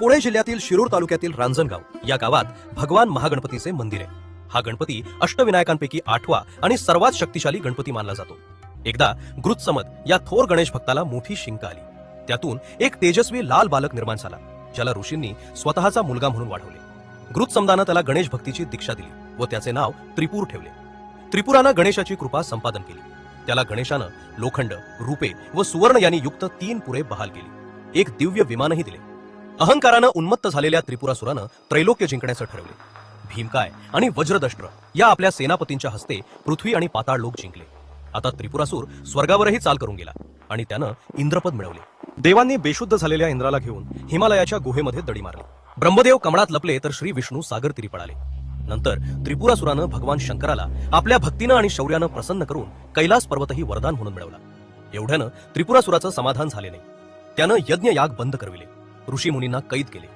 पुणे जिल्ह्यातील शिरूर तालुक्यातील रांजणगाव या गावात भगवान महागणपतीचे मंदिर आहे. हा गणपती अष्टविनायकांपैकी आठवा आणि सर्वात शक्तिशाली गणपती मानला जातो. एकदा गृत्समद या थोर गणेश भक्ताला मोठी शिंक आली. त्यातून एक तेजस्वी लाल बालक निर्माण झाला ज्याला ऋषींनी स्वतःचा मुलगा म्हणून वाढवले. गृत्समदानं त्याला गणेश भक्तीची दीक्षा दिली व त्याचे नाव त्रिपूर ठेवले. त्रिपुरानं गणेशाची कृपा संपादन केली. त्याला गणेशानं लोखंड रुपे व सुवर्ण यांनी युक्त तीन पुरे बहाल केली. एक दिव्य विमानही दिले. अहंकारानं उन्मत्त झालेल्या त्रिपुरासुरानं त्रैलोक्य जिंकण्याचं ठरवले. भीमकाय आणि वज्रदष्ट्र या आपल्या सेनापतींच्या हस्ते पृथ्वी आणि पाताळ लोक जिंकले. आता त्रिपुरासूर स्वर्गावरही चाल करून गेला आणि त्यानं इंद्रपद मिळवले. देवांनी बेशुद्ध झालेल्या इंद्राला घेऊन हिमालयाच्या गुहेमध्ये दडी मारली. ब्रह्मदेव कमळात लपले तर श्री विष्णू सागर तिरी पळाले. नंतर त्रिपुरासुरानं भगवान शंकराला आपल्या भक्तीनं आणि शौर्यानं प्रसन्न करून कैलास पर्वतही वरदान म्हणून मिळवला. एवढ्यानं त्रिपुरासुराचं समाधान झाले नाही. त्यानं यज्ञ याग बंद करविले. ऋषी मुनींना कैद केले.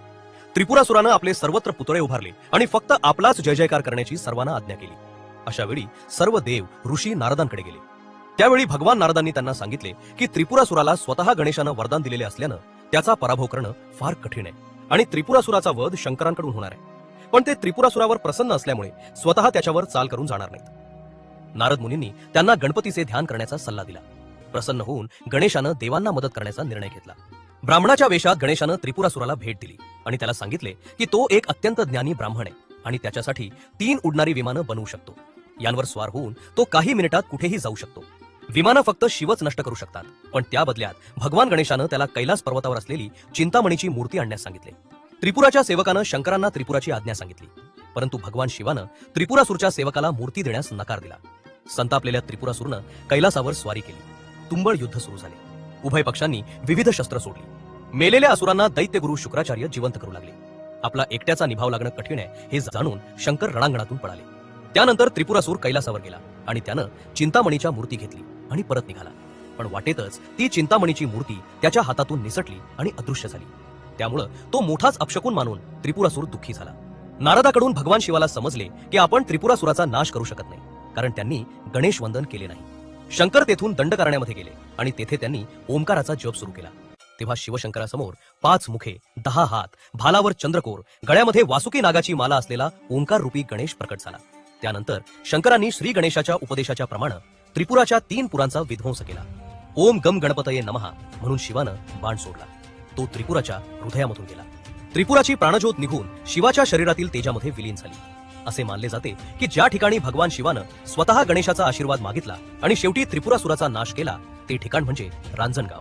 त्रिपुरासुरानं आपले सर्वत्र पुतळे उभारले आणि फक्त आपलाच जय जयकार करण्याची सर्वांना आज्ञा केली. अशा वेळी सर्व देव ऋषी नारदांकडे गेले. त्यावेळी भगवान नारदांनी त्यांना सांगितले की त्रिपुरासुराला स्वतः गणेशानं वरदान दिलेले असल्यानं त्याचा पराभव करणं फार कठीण आहे आणि त्रिपुरासुराचा वध शंकरांकडून होणार आहे. पण ते त्रिपुरासुरावर प्रसन्न असल्यामुळे स्वतः त्याच्यावर चाल करून जाणार नाहीत. नारद मुनींनी त्यांना गणपतीचे ध्यान करण्याचा सल्ला दिला. प्रसन्न होऊन गणेशानं देवांना मदत करण्याचा निर्णय घेतला. ब्राह्मणाच्या वेशात गणेशानं त्रिपुरासुराला भेट दिली आणि त्याला सांगितले की तो एक अत्यंत ज्ञानी ब्राह्मण आहे आणि त्याच्यासाठी तीन उडणारी विमानं बनवू शकतो. यांवर स्वार होऊन तो काही मिनिटात कुठेही जाऊ शकतो. विमानं फक्त शिवच नष्ट करू शकतात पण त्या बदल्यात भगवान गणेशानं त्याला कैलास पर्वतावर असलेली चिंतामणीची मूर्ती आणण्यास सांगितले. त्रिपुराच्या सेवकानं शंकरांना त्रिपुराची आज्ञा सांगितली परंतु भगवान शिवानं त्रिपुरासूरच्या सेवकाला मूर्ती देण्यास नकार दिला. संतापलेल्या त्रिपुरासूरनं कैलासावर स्वारी केली. तुंबळ युद्ध सुरू झाले. उभय पक्षांनी विविध शस्त्र सोडली. मेलेल्या असुरांना दैत्यगुरु शुक्राचार्य जिवंत करू लागले. आपला एकट्याचा निभाव लागणं कठीण आहे हे जाणून शंकर रणांगणातून पळाले. त्यानंतर त्रिपुरासूर कैलासावर गेला आणि त्यानं चिंतामणीच्या मूर्ती घेतली आणि परत निघाला. पण वाटेतच ती चिंतामणीची मूर्ती त्याच्या हातातून निसटली आणि अदृश्य झाली. त्यामुळं तो मोठाच अपशकून मानून त्रिपुरासूर दुःखी झाला. नारदाकडून भगवान शिवाला समजले की आपण त्रिपुरासुराचा नाश करू शकत नाही कारण त्यांनी गणेश वंदन केले नाही. शंकर तेथून दंडकारण्यामध्ये गेले आणि तेथे त्यांनी ओंकाराचा जप सुरू केला. तेव्हा शिवशंकरासमोर पाच मुखे दहा हात भालावर चंद्रकोर गळ्यामध्ये वासुकी नागाची माला असलेला ओंकार रूपी गणेश प्रकट झाला. त्यानंतर शंकरांनी श्री गणेशाच्या उपदेशाच्या प्रमाणे त्रिपुराच्या तीन पुरांचा विध्वंस केला. ओम गम गणपतये नमहा म्हणून शिवानं बाण सोडला. तो त्रिपुराच्या हृदयामधून गेला. त्रिपुराची प्राणज्योत निघून शिवाच्या शरीरातील तेजामध्ये विलीन झाली. असे मानले जाते की ज्या ठिकाणी भगवान शिवानं स्वतः गणेशाचा आशीर्वाद मागितला आणि शेवटी त्रिपुरासुराचा नाश केला ते ठिकाण म्हणजे रांजणगाव.